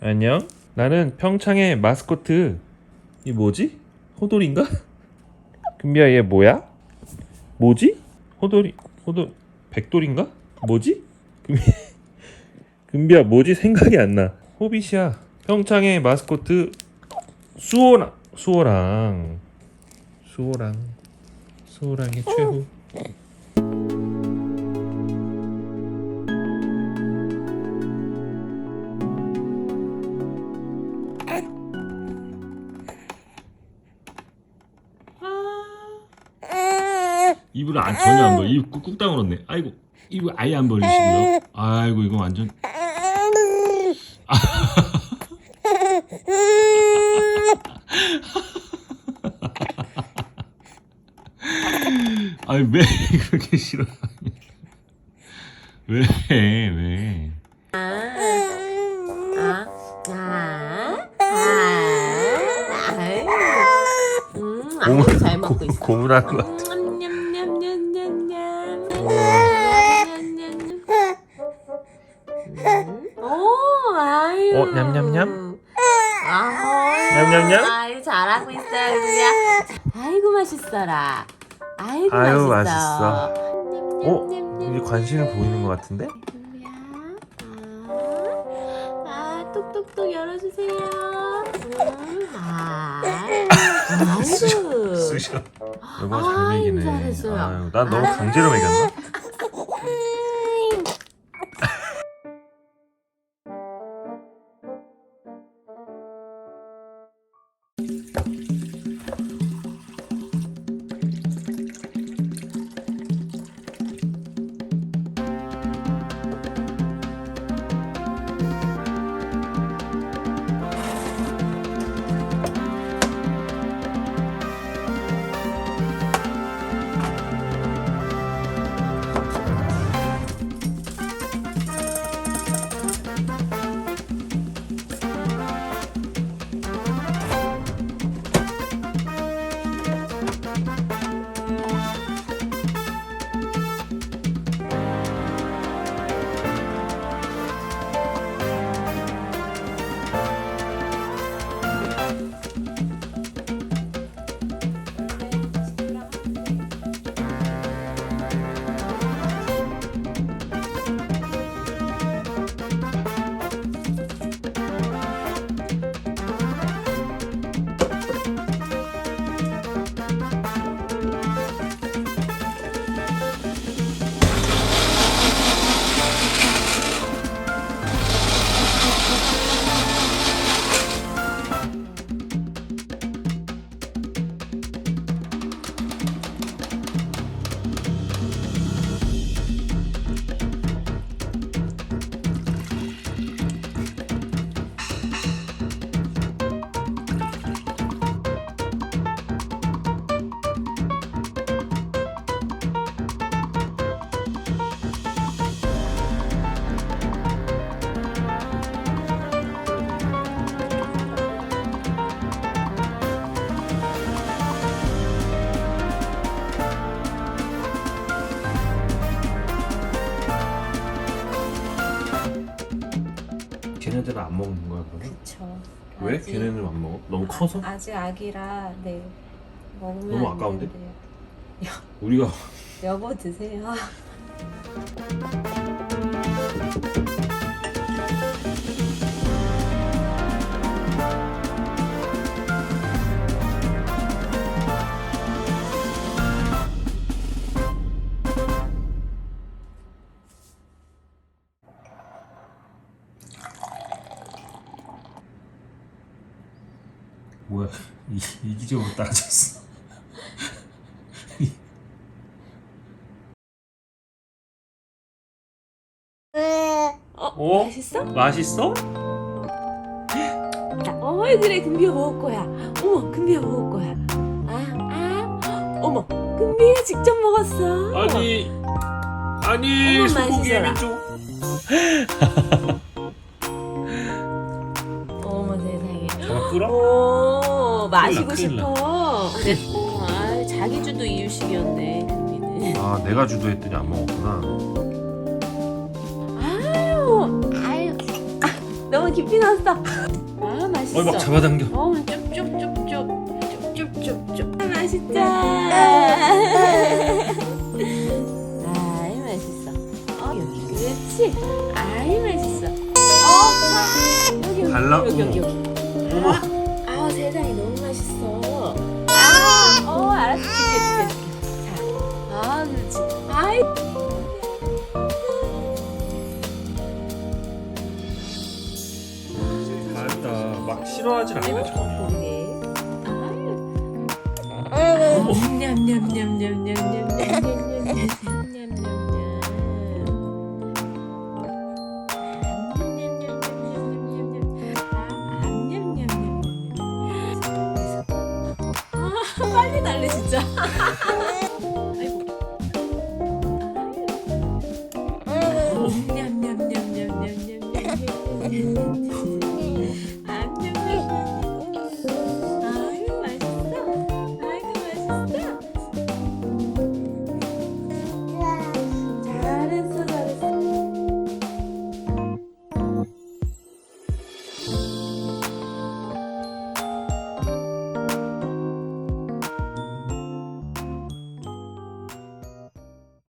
안녕. 나는 평창의 마스코트. 이 뭐지? 호돌인가? 금비야 얘 뭐야? 뭐지? 호돌이 호돌 백돌인가? 뭐지? 금비 금비야 뭐지? 생각이 안 나. 호빗이야. 평창의 마스코트 수호랑 수호랑 수호랑 수호랑의 최후. 입을 안 전혀 안 벌. 입 꾹꾹 다물었네. 아이고 입을 아예 안 벌리시고요. 아이고 이거 완전. 아니 왜 그렇게 싫어? 왜 왜? 아, 아, 아, 아. 음, 아주 잘 먹고 있어. 고문할 것 같아. 어, 냠냠냠? 아유, 냠냠냠? 아유, 잘하고 있어요, 그냥. 아이고, 맛있어라. 아이고, 아유, 맛있어. 맛있어. 어? 이제 관심을 보이는 것 같은데? 아, 아, 똑똑똑 열어주세요. 음, 아, 아이고. 쑤셔. 여보가 잘 아유, 먹이네. 잘했어요. 아유, 난 너무 강제로 먹였나? 걔네들은 안 먹는 거야 그러면? 그쵸. 왜? 아직- 걔네는 안 먹어? 너무 커서? 아직 아기라 네 먹으면 너무 안 아까운데? 되는데요. 우리가 여보 드세요. 뭐야 이, 이기적으로 따라졌어 어? 맛있어? 맛있어? 어, 그래, 금비야 먹을 거야. 어머, 금비야 먹을 거야. 아, 아, 어머, 금비야 직접 먹었어. 아니 아니 어머, 소고기의 맛있어라. 민족 어머 세상에. 저거 끓어? 오, 마시고 큰일 나, 싶어. 어, 아, 자기 주도 이유식이었네. 아 내가 주도했더니 안 먹었구나 아유, 아유, 아, 너무 깊이 넣었어. 아 맛있어. 어이 막 잡아당겨. 어 쭉쭉쭉쭉 쭉쭉쭉쭉. 아, 맛있죠. 아이 맛있어. 어 여기 그렇지. 아이 맛있어. 어 참. 여기 여기 달라? 여기 여기 어머. 여기. 어머. 아 그렇지. 아이. 잘했다. 막 싫어하진 않네 전혀. 그러게. 아, 빨리 달래 진짜.